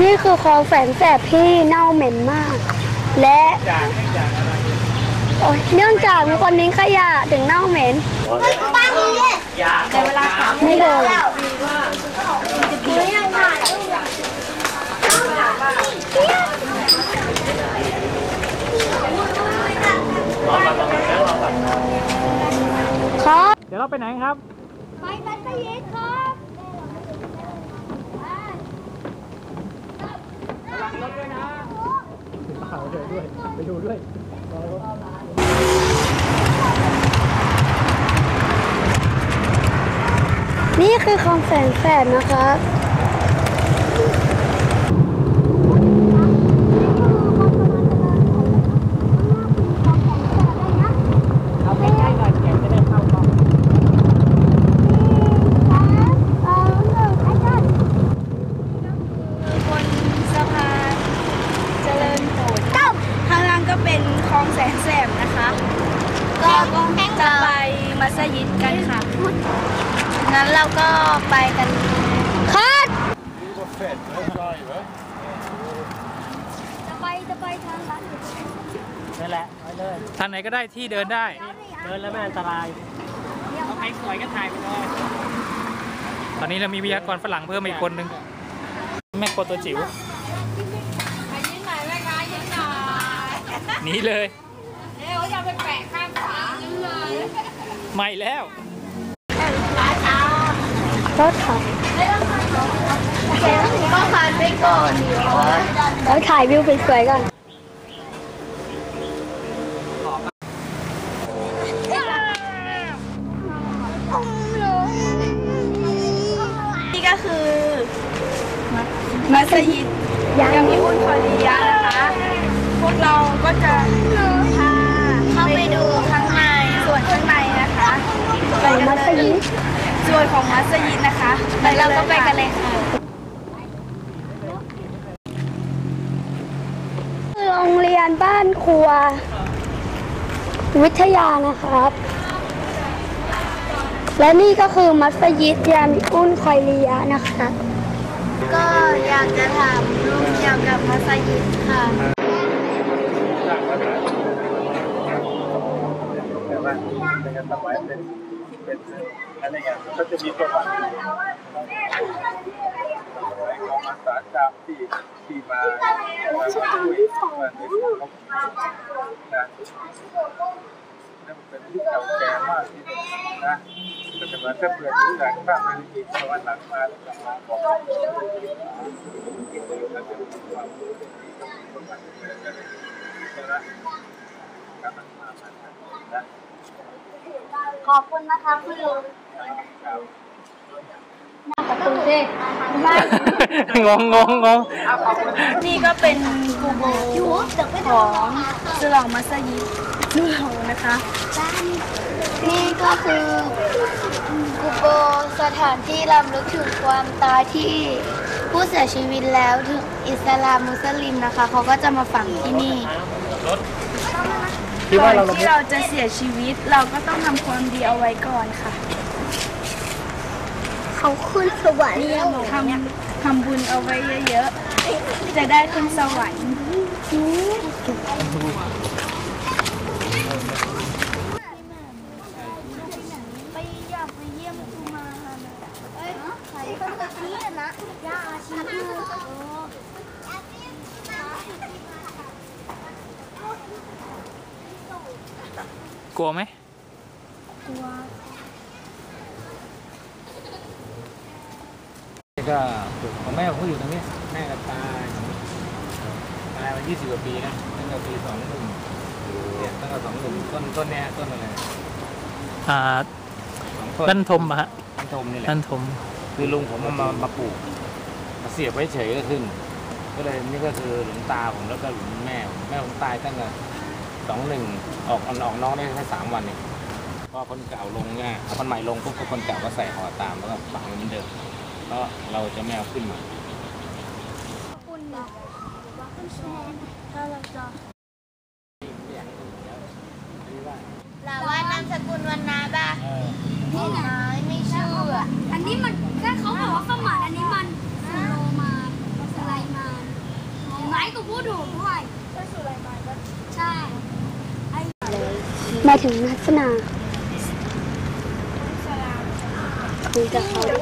นี่คือคลองแสนแสบที่เน่าเหม็นมาก และโอ๊ยเนื่องจากมีคนทิ้งขยะถึงเน่าเหม็นบ้านนี้เนี่ยแต่เวลาขับไม่เลยไม่ยังถ่ายครับเดี๋ยวเราไปไหนครับ ไปบัสยิดครับ เอาเด้วยไปดูด้วยนี่คือคลองแสนแสบนะครับ เอาใกล้ๆหน่อยแกจะได้เข้ากล้อง บนสะพานเจริญโตข้างล่างก็เป็นคลองแสนแสบนะคะ ก็จะไปมัสยิดกันค่ะ งั้นเราก็ไปกันคัดจะไปจะไปทางร้านนั่นแหละไปเลย ทางไหนก็ได้ที่เดินได้ เดินแล้วไม่อันตรายเอาใครสวยก็ถ่ายไปเลยตอนนี้เรามีวิทยากรฝรั่งเพิ่มมาอีกคนนึง แม่โคตัวจิ๋วหนีเลยเร็วอย่าไปแปะข้างฝาเลย ไม่แล้ว รถขับก็ผ่านไปก่อนเดี๋ยวแล้วถ่ายวิวสวยๆก่อนนี่ก็คือ มัสยิดยังมีอุนคอริยะนะคะ พวกเราก็จะ ส่วนของมัสยิดนะคะไปเราก็ไปกันเลยค่ะโรงเรียนบ้านครัว วิทยานะครับ และนี่ก็คือมัสยิดยามิอุนคอยลียะนะคะ ก็อยากจะถามลุงเกี่ยวกับมัสยิดค่ะแต่ว่าเป็นการถวายเป็นเป็น อะไรเงี้ยก็จะมีประวัติของอาสาจามที่ที่มามาช่วยมาในของนะนั่นเป็นที่เก่าแก่มากที่สุดนะก็จะมาถ้าเปลี่ยนที่หลังข้ามไปอีกตะวันหลังมาแล้วกลับมาบอกแล้วจะมีความรู้ที่ต้องมีประวัติใช่ไหมครับมานะขอบคุณนะคะคุณลุง ครับขอบคุณสิงงงงงงนี่ก็เป็นกูโบของสลองมัสยิดนูเรานะคะนี่ก็คือกุโบสถานที่รำลึกถึงความตายที่ผู้เสียชีวิตแล้วถึงอิสลามมุสลิมนะคะ เขาก็จะมาฝังที่นี่คิดก่อว่านเราที่เราจะเสียชีวิตเราก็ต้องทำความดีเอาไว้ก่อนค่ะ เขาขึ้นสวรรค์ทำทำบุญเอาไว้เยอะๆ จะได้ขึ้นสวรรค์ไปอยากไปเยี่ยมคุณมาเอ้ยใครก็จะชี้นะย่าชี้ กลัวไหม ก็ของแม่ผมก็อยู่ตรงนี้ แม่ก็ตายตายมายี่สิบกว่าปีนะตั้งแต่ปีสองหนึ่งเนี่ยตั้งแต่สองหนึ่งต้นต้นเนี้ยต้นอะไรอ่าสองต้นด้านทมอะฮะต้นทมนี่แหละด้านทมคือลุงผมเอามามาปลูกมาเสียบไว้เฉยก็ขึ้น ก็เลยนี่ก็คือหลวงตาผมแล้วก็หลวงแม่ผมแม่ผมตายตั้งแต่สองหนึ่งออกออกน้องได้แค่สามวันเองพอคนเก่าลงเนี่ยเอาคนใหม่ลงปุ๊บก็คนเก่าก็ใส่ห่อตามแล้วก็ฝังเหมือนเดิม เพราะเราจะไม่เอาขึ้นมาลาว่านามสกุลวันนาบ้านี่ไงไม่เชื่อ อันนี้มันก็เขาบอกว่าสมานอันนี้มันสุโรมาสไลมากับพูดถูกด้วยช่สุไลมานใช่มาถึงลักษณะสลาคุยกับเขา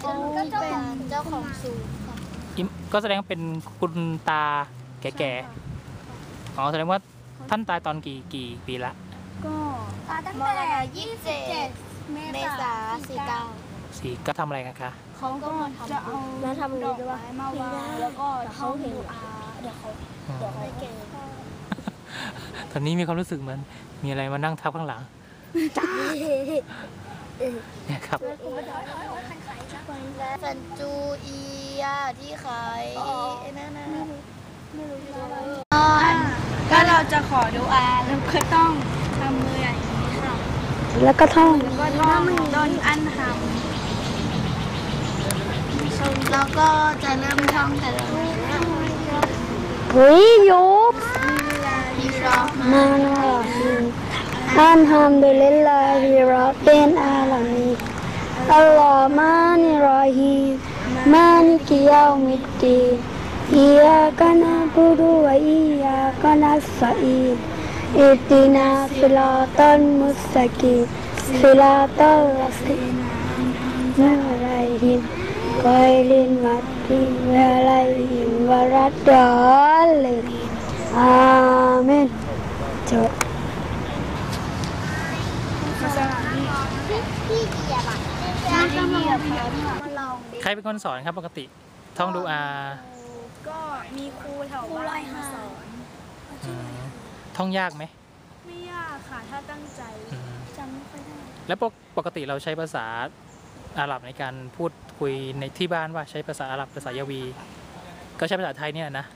เขาเป็นเจ้าของสูตรค่ะอิมก็แสดงว่าเป็นคุณตาแก่ๆอ๋อแสดงว่าท่านตายตอนกี่กี่ปีละก็ตั้งแต่27เมษายนสี่ก็ทำอะไรกันคะเขาก็จะเอาแล้วทำดอกไม้มาวางแล้วก็เขาเห็นอาเดี๋ยวเขาอ๋อเดี๋ยวเขาเก่งตอนนี้มีความรู้สึกเหมือนมีอะไรมานั่งทับข้างหลัง เนี่ยครับและสันจูอียาที่ขายไอ้นั่นน่ะก็เราจะขอดูอาแล้วก็ต้องทำมืออย่างนี้ค่ะแล้วก็ท่องแล้วก็ท่องต้นอันหแล้วก็จะเริ่มท่องแต่ละเฮ้ยยุบทีรอบมานะฮิมอันฮัมดุลิลลาฮิรับเป็นอาลามีอัลลอฮ์มานิรอฮีมมานิกิยามิดดีอียากะนะ บุดุวะอียากะนัสซะอีนอิดดินาฟิลา ตันมุสตะกีมฟิลาตัลลซีนาอะลัยฮิมกอยลินมัดดินวะอะลัยฮิมวะรัดดอลลินอาเมนจบพี่เกียบอะพี่เกียบมาลองดิใครเป็นคนสอนครับปกติ ท่องดูอาำก็มีครูแถวบ้านมาสอนอืมท่องยากไหมไม่ยากค่ะถ้าตั้งใจอืมจำไม่ค่อยได้แล้วปกปกติเราใช้ภาษาอาหรับในการพูดคุยในที่บ้านว่าใช้ภาษาอาหรับภาษายาวี ก็ใช้ภาษาไทยเนี่ยนะ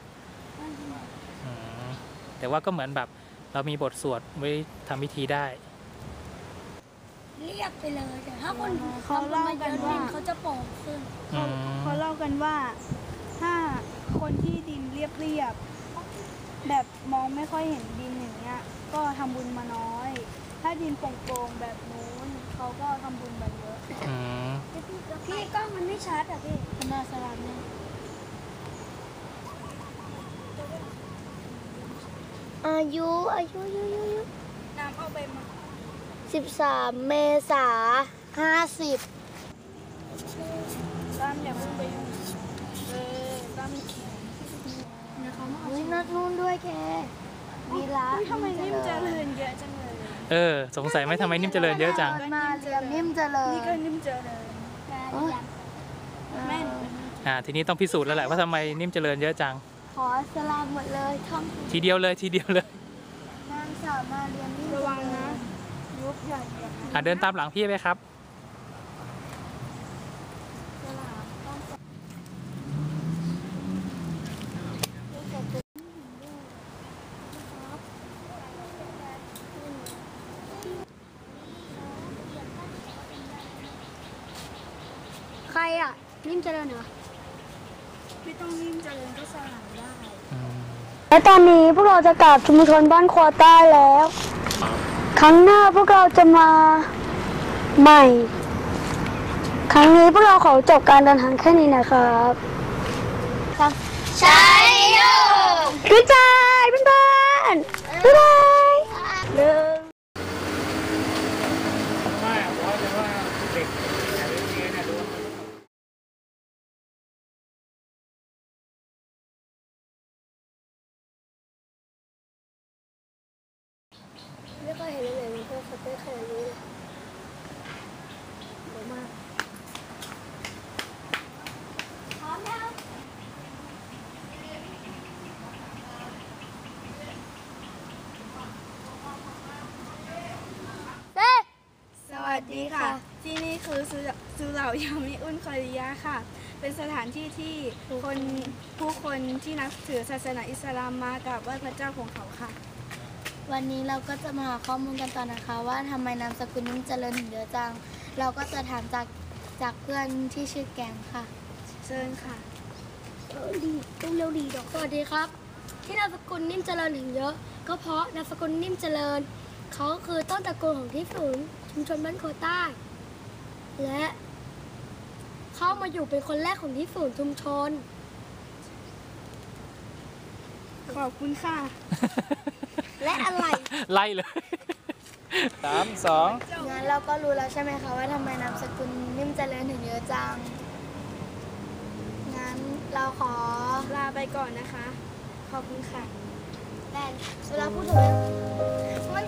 อืมแต่ว่าก็เหมือนแบบเรามีบทสวดไว้ทำพิธีได้ เรียกไปเลยแต่ถ้าคนเขาเล่ากันว่า เขาจะโป่งขึ้นอืมเขาเล่ากันว่า ถ้าคนที่ดินเรียบๆแบบมองไม่ค่อยเห็นดินอย่างเงี้ย ก็ทำบุญมาน้อย ถ้าดินโปร่งๆแบบนู้นเขาก็ทำบุญมาเยอะอืมพี่กล้องมันไม่ชัดอะพี่คณะสลามเนี่ยอายุอายุอายุอายุอายุน้ำเอาไปมา สิบสามเมษาห้าสิบตามอย่าเพิ่งไปยุ่งเออตามเขียนอุ้ยนัดนู่นด้วยแกวีระอุ๊ยทำไมนิ่มเจริญเยอะจังเลย เออ สงสัยไหมทำไมนิ่มเจริญเยอะจังมาเรียมนิ่มเจริญนี่ก็นิ่มเจริญแม่นอ่า ทีนี้ต้องพิสูจน์แล้วแหละว่าทำไมนิ่มเจริญเยอะจัง ขอสลามหมดเลยท่องทีเดียวเลยทีเดียวเลย นางสาวมาเรียมนิ่มระวังนะ ยุบใหญ่แบบอ่าเดินตามหลังพี่ไปครับใครอะ นิ่มเจริญเหรอ ไม่ต้องนิ่มเจริญก็สลายได้อืมและตอนนี้พวกเราจะกลับชุมชนบ้านควอใต้แล้ว ครั้งหน้าพวกเราจะมาใหม่ ครั้งนี้พวกเราขอจบการเดินทางแค่นี้นะครับใช่โย good bye เพื่อนๆบ๊ายบายหนึ่ง ว่าว่าจะว่าเด็กอย่าเรียนเนี่ยดู ไม่เคยเห็นเลยมีพวกสเปคขนาดนี้เลยเยอะมากพร้อมแล้วเต้ สวัสดีค่ะ ที่ นี่คือสุสุเหล่ายามิอุนคอริยะค่ะ เป็นสถานที่ที่คนผู้คนที่นับถือศาสนาอิสลามมากราบไหว้พระเจ้าของเขาค่ะ วันนี้เราก็จะมาหาข้อมูลกันต่อนะคะ ว่าทำไมนามสกุลนิ่มเจริญถึงเยอะจัง เราก็จะถามจากจากเพื่อนที่ชื่อแกมค่ะ เชิญค่ะดีต้องเร็วดีดอกสวัสดีครับ ที่นามสกุลนิ่มเจริญถึงเยอะ ก็เพราะนามสกุลนิ่มเจริญ เขาคือต้นตระกูลของที่ฝูงชุมชนบ้านโคใต้ และเข้ามาอยู่เป็นคนแรกของที่ศูนย์ชุมชน ขอบคุณค่ะ และอะไร ไล่เลยสามสองงั้นเราก็รู้แล้วใช่ไหมคะว่าทำไมนามสกุลนิ่มเจริญถึงเยอะจัง งั้นเราขอลาไปก่อนนะคะ ขอบคุณค่ะแต่เวลาพูดถึงเรื่องมัน